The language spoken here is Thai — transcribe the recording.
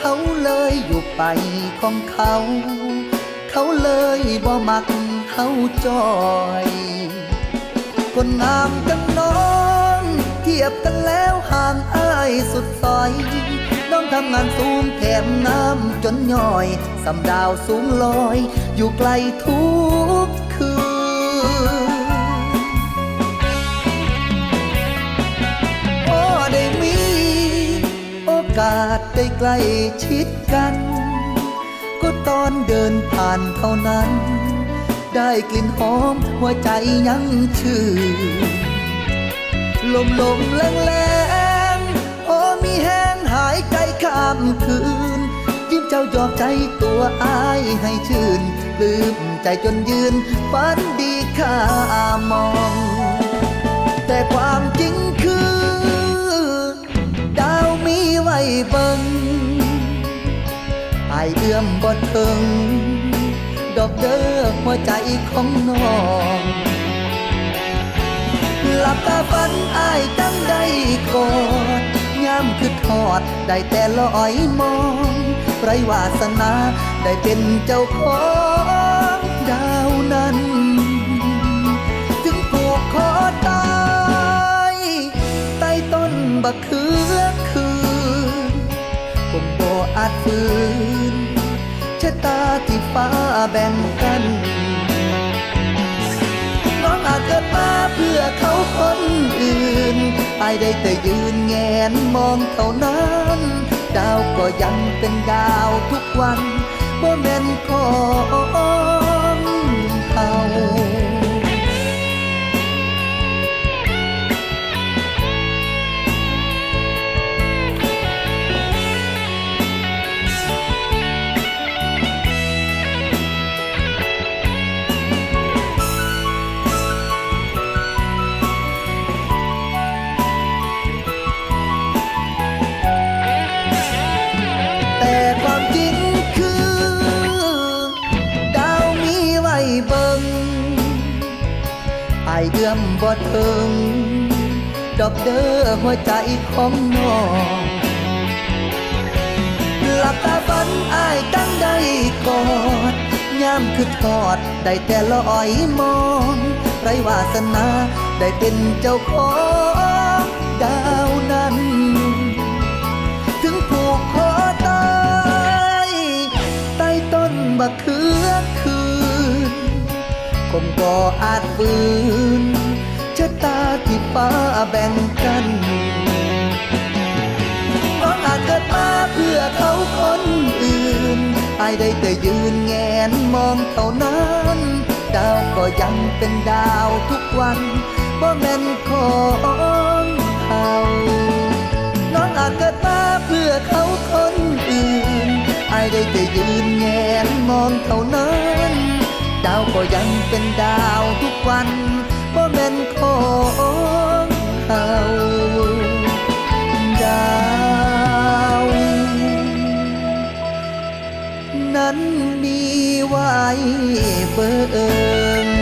เขาเลยอยู่ไปของเขา เขาเลยบ่มักเขาจอยคนงามจังน้องเทียบกันแล้วห่างอ้ายสุดซอยน้องทำงานสูงแถมน้ำจนย่อยสำดาวสูงลอย อยู่ไกลทุกคืน อกาสได้ใกล้ชิดกัน ก็ตอนเดินผ่านเท่านั้น ได้กลิ่นหอมหัวใจยังชื่นลมลมแรงแรงพอมีแห้งหายใจข้ามคืน ยิ้มเจ้ายอกใจตัวอายให้ชื่นปลื้มใจจนยืนฝันดีข้ามอง แต่ความจริงคื ไว้เบิงไอเอื้อมบ่ถึงดอกเด้อหัวใจของน้องหลับตาฝันอายจังได้กอดยามคือทอดได้แต่ลอยมอง ไรวาสนาได้เป็นเจ้าของดาวนั้นถึงผูกคอตายใต้ต้นบักเขือ ฟ้าแบ่งกันน้องอาจเกิดมาเพื่อเขาคนอื่นอายได้แต่ยืนแงนมองเท่านั้นดาวก็ยังเป็นดาวทุกวันบ่แม่นของายเอื้อมบ่ถึง ดอกเด้อหัวใจของน้องหลับตาฝันอายตั้งได้กอดยามคือทอด ได้แต่ลอยมองไรวาสนาได้เป็นเจ้าของดาวนั้น ถึงผูกคอตายใต้ต้นบักเขือคืนคงบ่อาจฝืน ฟ้าแบ่งกันน้องอาจเกิดมาเพื่อเขาคนอื่นอายได้แต่ยืนแงนมองเท่านั้นดาวก็ยังเป็นดาวทุกวันบ่แม่นของเขาน้องอาจเกิดมาเพื่อเขาคนอื่นอายได้แต่ยืนแงนมองเท่านั้นดาวก็ยังเป็นดาวทุกวันบ่แม่นของ มีไว้เบอร์